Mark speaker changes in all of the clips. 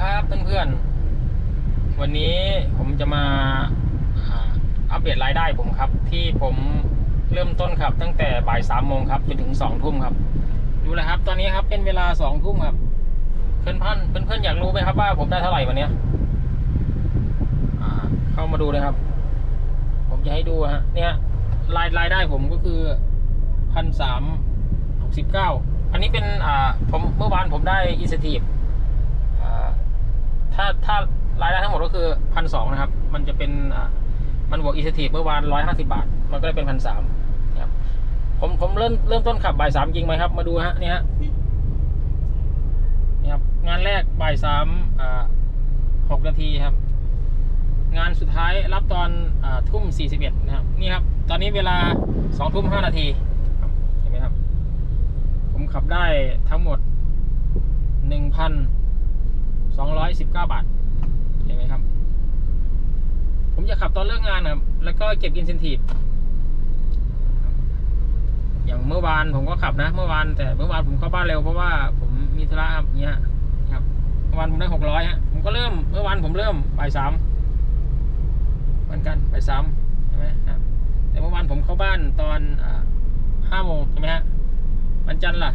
Speaker 1: ครับเพื่อนๆ วันนี้ผมจะมาอัปเดตรายได้ผมครับ ที่ผมเริ่มต้นครับ ตั้งแต่บ่ายสามโมงครับจนถึงสองทุ่มครับ ดูเลยครับ ตอนนี้ครับเป็นเวลาสองทุ่มครับ เพื่อนเพันเพื่อนอยากรู้ไหมครับว่าผมได้เท่าไหร่วันนี้ยเข้ามาดูเลยครับ ผมจะให้ดูฮะเนี่ยรายรายได้ผมก็คือพันสามหกสิบเก้าอันนี้เป็นอ่าผมเมื่อวานผมได้อิสทีฟ ถ้าถ้ารายได้ทั้งหมดก็คือพันสองนะครับ มันจะเป็นมันบวกอีสทีเมื่อวานร้อยห้าสิบาท มันก็เลยเป็นพันสามครับผมผมเริ่มเริ่มต้นขับบ่ายสามจริงไหมครับ มาดูฮะนี่ฮะนี่ครับงานแรกบ่ายสามหกนาทีครับ งานสุดท้ายรับตอนอทุ่มสี่สิบเอ็ดนะครับนี่ครับ ตอนนี้เวลาสองทุ่มห้านาทีเห็นไหมครับ ผมขับได้ทั้งหมดหนึ่งพัน 219 บาท เห็นไหมครับ ผมจะขับตอนเลิกงานนะครับ แล้วก็เก็บอินเซนティブอย่างเมื่อวานผมก็ขับนะ เมื่อวานแต่เมื่อวานผมเข้าบ้านเร็วเพราะว่าผมมีธุระครับเนี้ยครับ เมื่อวานผมได้หกร้อยฮะ ผมก็เริ่ม เมื่อวานผมเริ่มบ่ายสามเหมือนกันบ่ายสามใช่ไหมครับ แต่เมื่อวานผมเข้าบ้านตอนห้าโมงใช่ไหมฮะ วันจันทร์ล่ะ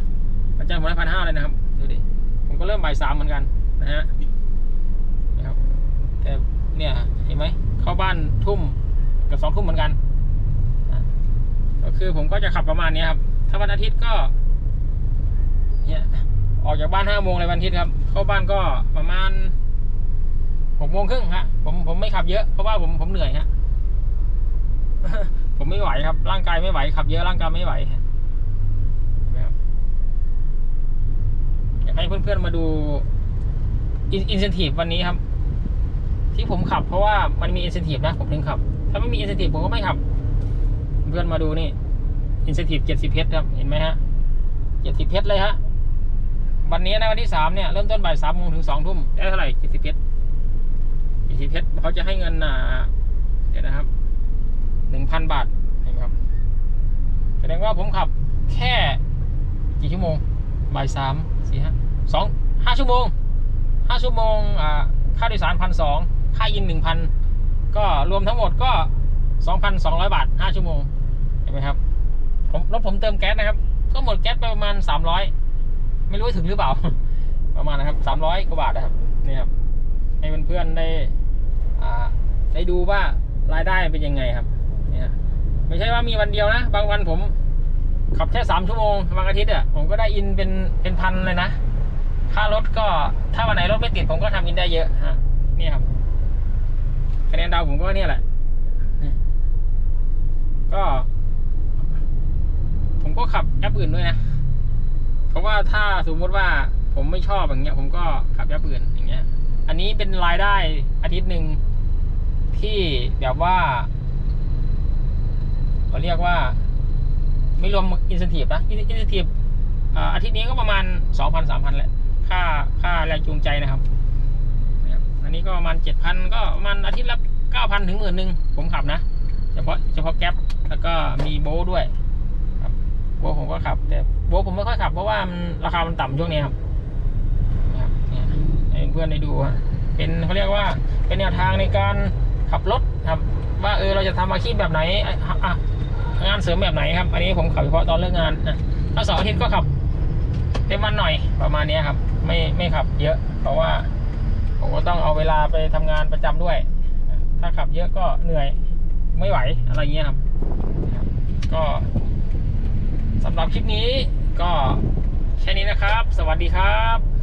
Speaker 1: วันจันทร์ผมได้พันห้าเลยนะครับ ดูดิ ผมก็เริ่มบ่ายสามเหมือนกัน นะฮะนะครับแต่เนี่ยเห็นไหมเข้าบ้านทุ่มกับสองทุ่มเหมือนกันก็คือผมก็จะขับประมาณนี้ครับ ถ้าวันอาทิตย์ก็เนี่ยออกจากบ้านห้าโมงเลยวันอาทิตย์ครับ เข้าบ้านก็ประมาณหกโมงครึ่งฮะผมผมไม่ขับเยอะเพราะว่าผมผมเหนื่อยฮะผมไม่ไหวครับ ร่างกายไม่ไหวขับเยอะร่างกายไม่ไหวครับอยากให้เพื่อนๆมาดู อินเซนティブวันนี้ครับ ที่ผมขับเพราะว่ามันมีอินเซนティブนะ ผมถึงขับ ถ้าไม่มีอินเซนティブผมก็ไม่ขับ เพื่อนมาดูนี่อินเซนティブเจ็ดสิบเพชรครับ เห็นไหมฮะเจ็ดสิบเพชรเลยฮะ วันนี้นะวันที่สามเนี่ยเริ่มต้นบ่ายสามโมงถึงสองทุ่มได้เท่าไหร่เจ็ดสิบเพชรเจ็ดสิบเพชรเขาจะให้เงินอ่าเดี๋ยวนะครับหนึ่งพันบาทเห็นไหมครับ แสดงว่าผมขับแค่กี่ชั่วโมง บ่ายสามสี่ห้าสองห้าชั่วโมง ห้าชั่วโมงค่าโดยสารพันสองค่าอินหนึ่งพันก็รวมทั้งหมดก็สองพันสองร้อยบาทห้าชั่วโมงเห็นไหมครับผมรถผมเติมแก๊สนะครับ ก็หมดแก๊สไปประมาณสามร้อยไม่รู้ว่าถึงหรือเปล่า ประมาณนะครับสามร้อยกว่าบาทนะครับนี่ครับให้เพื่อนๆได้ได้ดูว่ารายได้เป็นยังไงครับเนี่ยไม่ใช่ว่ามีวันเดียวนะ บางวันผมขับแค่สามชั่วโมงบางอาทิตย์อะผมก็ได้อินเป็นเป็นพันเลยนะ ค่ารถก็ถ้าวันไหนรถไม่ติดผมก็ทำอินได้เยอะฮะนี่ครับคะแนนดาวผมก็เนี่ยแหละ ก็ ผมก็ขับแอปอื่นด้วยนะ เพราะว่าถ้าสมมติว่าผมไม่ชอบอย่างเงี้ย ผมก็ขับแอปอื่นอย่างเงี้ย อันนี้เป็นรายได้อาทิตย์หนึ่งที่แบบว่าเขาเรียกว่า ไม่รวมอินส n ที v นะอินส n ที v อาทิตย์นี้ก็ประมาณสองพันสามพันแหละ ค่าค่าแรงจูงใจนะครับนะครับ อันนี้ก็ประมาณเจ็ดพันก็ประมาณอาทิตย์ละเก้าพันถึงหมื่นหนึ่งผมขับนะ เฉพาะเฉพาะแก๊ปแล้วก็มีโบด้วยครับโบผมก็ขับ แต่โบผมไม่ค่อยขับเพราะว่ามันราคามันต่ำช่วงนี้ครับนะครับเนี่ยให้เพื่อนได้ดูฮะเป็นเขาเรียกว่าเป็นแนวทางในการขับรถครับ ว่าเออเราจะทำอาชีพแบบไหนอะงานเสริมแบบไหนครับ อันนี้ผมขับเฉพาะตอนเลิกงานนะถ้าเสาร์อาทิตย์ก็ขับเต็มวันหน่อยประมาณนี้ครับ ไม่ไม่ขับเยอะ เพราะว่าผมก็ต้องเอาเวลาไปทำงานประจำด้วย ถ้าขับเยอะก็เหนื่อยไม่ไหวอะไรเงี้ยครับ ก็สำหรับคลิปนี้ก็แค่นี้นะครับ สวัสดีครับ